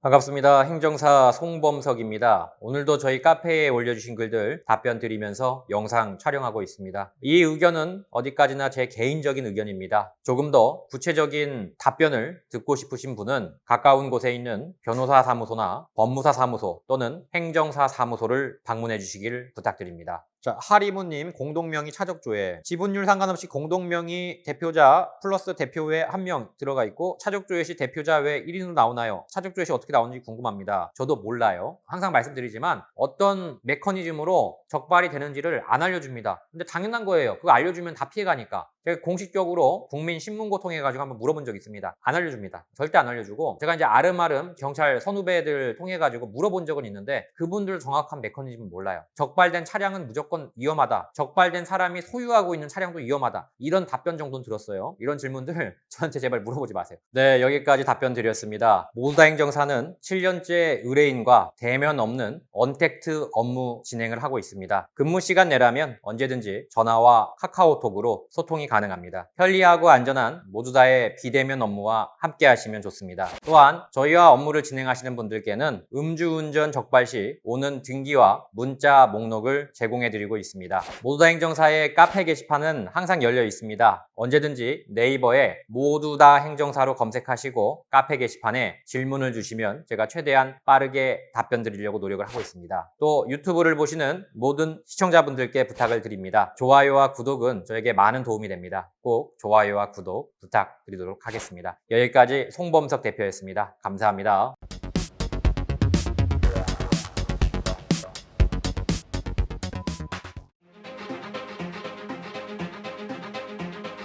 반갑습니다. 행정사 송범석입니다. 오늘도 저희 카페에 올려주신 글들 답변 드리면서 영상 촬영하고 있습니다. 이 의견은 어디까지나 제 개인적인 의견입니다. 조금 더 구체적인 답변을 듣고 싶으신 분은 가까운 곳에 있는 변호사 사무소나 법무사 사무소 또는 행정사 사무소를 방문해 주시길 부탁드립니다. 자, 하리무님 공동명의 차적조회 지분율 상관없이 공동명의 대표자 플러스 대표 외 한 명 들어가 있고 차적조회 시 대표자 외 1인으로 나오나요? 차적조회 시 어떻게 나오는지 궁금합니다. 저도 몰라요. 항상 말씀드리지만 어떤 메커니즘으로 적발이 되는지를 안 알려줍니다. 근데 당연한 거예요. 그거 알려주면 다 피해가니까. 제가 공식적으로 국민 신문고 통해 가지고 한번 물어본 적이 있습니다. 안 알려줍니다. 절대 안 알려주고 제가 이제 아름아름 경찰 선후배들 통해 가지고 물어본 적은 있는데 그분들 정확한 메커니즘은 몰라요. 적발된 차량은 무조건 위험하다. 적발된 사람이 소유하고 있는 차량도 위험하다. 이런 답변 정도는 들었어요. 이런 질문들 저한테 제발 물어보지 마세요. 네, 여기까지 답변 드렸습니다. 모두다 행정사는 7년째 의뢰인과 대면 없는 언택트 업무 진행을 하고 있습니다. 근무 시간 내라면 언제든지 전화와 카카오톡으로 소통이 가능합니다. 편리하고 안전한 모두다의 비대면 업무와 함께 하시면 좋습니다. 또한 저희와 업무를 진행하시는 분들께는 음주운전 적발 시 오는 등기와 문자 목록을 제공해 드리고 있습니다. 모두 다 행정사의 카페 게시판은 항상 열려 있습니다. 언제든지 네이버에 모두 다 행정사로 검색하시고 카페 게시판에 질문을 주시면 제가 최대한 빠르게 답변 드리려고 노력을 하고 있습니다. 또 유튜브를 보시는 모든 시청자분들께 부탁을 드립니다. 좋아요와 구독은 저에게 많은 도움이 됩니다. 꼭 좋아요와 구독 부탁드리도록 하겠습니다. 여기까지 송범석 대표였습니다. 감사합니다.